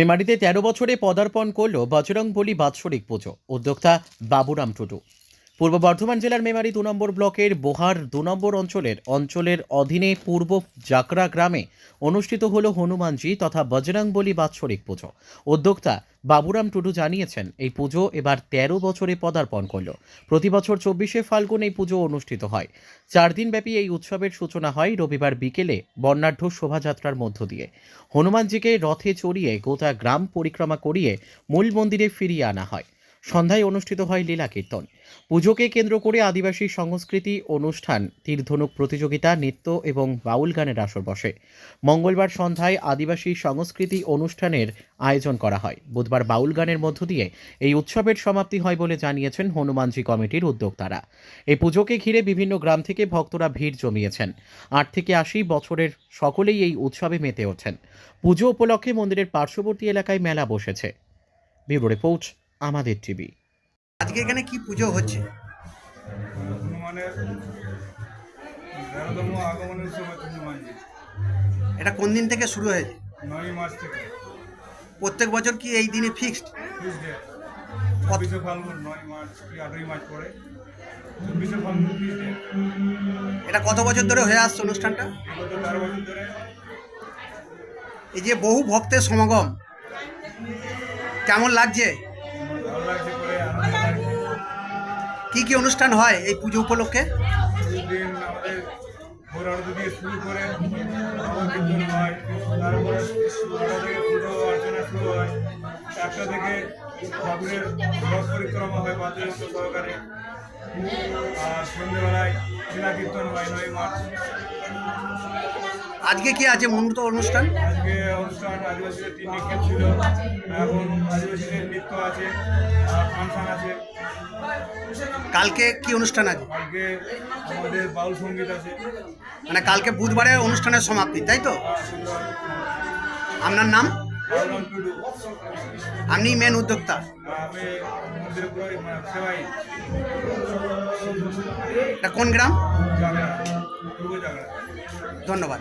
মেমারিতে তেরো বছরে পদার্পণ করল বজরং বলি বাৎসরিক পুজো। উদ্যোক্তা বাবুরাম টুডু। পূর্ব বর্ধমান জেলার মেমারি দু নম্বর ব্লকের বোহার দু নম্বর অঞ্চলের অঞ্চলের অধীনে পূর্ব জাকরা গ্রামে অনুষ্ঠিত হল হনুমানজি তথা বজরং বলি বাৎসরিক পুজো। উদ্যোক্তা বাবুরাম টুডু জানিয়েছেন, এই পুজো এবার তেরো বছরে পদার্পণ করল। প্রতি বছর চব্বিশে ফাল্গুন এই পুজো অনুষ্ঠিত হয়। চার দিনব্যাপী এই উৎসবের সূচনা হয় রবিবার বিকেলে বর্ণাঢ্য শোভাযাত্রার মধ্য দিয়ে। হনুমানজিকে রথে চড়িয়ে গোটা গ্রাম পরিক্রমা করিয়ে মূল মন্দিরে ফিরিয়ে আনা হয়। সন্ধ্যায় অনুষ্ঠিত হয় লীলা কীর্তন। পুজোকে কেন্দ্র করে আদিবাসী সংস্কৃতি অনুষ্ঠান, তীরধনুক প্রতিযোগিতা, নৃত্য এবং বাউল গানের আসর বসে। মঙ্গলবার সন্ধ্যায় আদিবাসী সংস্কৃতি অনুষ্ঠানের আয়োজন করা হয়। বুধবার বাউল গানের মধ্য দিয়ে এই উৎসবের সমাপ্তি হয় বলে জানিয়েছেন হনুমানজি কমিটির উদ্যোক্তারা। এই পুজোকে ঘিরে বিভিন্ন গ্রাম থেকে ভক্তরা ভিড় জমিয়েছেন। আট থেকে আশি বছরের সকলেই এই উৎসবে মেতে ওঠেন। পুজো উপলক্ষে মন্দিরের পার্শ্ববর্তী এলাকায় মেলা বসেছে। ব্যুরো রিপোর্ট আমাদের টিভি আজকে এখানে কি পুজো হচ্ছে? এটা কোন দিন থেকে শুরু হয়েছে? নয় মাস থেকে। প্রত্যেক বছর কি এই দিনে ফিক্সড চব্বিশে ফাল্গুন নয় মাস কি আটই মাস পরে। চব্বিশে ফাল্গুন এটা কত বছর ধরে হয়ে আসছে অনুষ্ঠানটা? তেরো বছর ধরে। এই যে বহু ভক্তের সমাগম। কেমন লাগছে? কি কি অনুষ্ঠান হয় এই পুজো উপলক্ষে? দিন আমাদের ভোর আরতি দিয়ে শুরু করে কীর্তন হয়। তারপরে পুজো অর্চনা শুরু হয়। থেকে ঠাকুরের রথ পরিক্রমা হয় বাদ্যযন্ত্র সহকারে। আর সন্ধ্যেবেলায় লীলা কীর্তন হয় নয় মার্চ আজকে কি আছে মূলত অনুষ্ঠান? আজকে অনুষ্ঠান আদিবাসীদের তিন ছিল। এখন আদিবাসীদের নৃত্য আছে আর ফাংশন আছে। কালকে কি অনুষ্ঠান আছে কালকে আমাদের বাউল সংগীত আছে। মানে কালকে বুধবারে অনুষ্ঠানের সমাপ্তি তাই তো? আপনার নাম? আপনি মেন উদ্যোক্তা। মানে এটা কোন গ্রাম? ধন্যবাদ।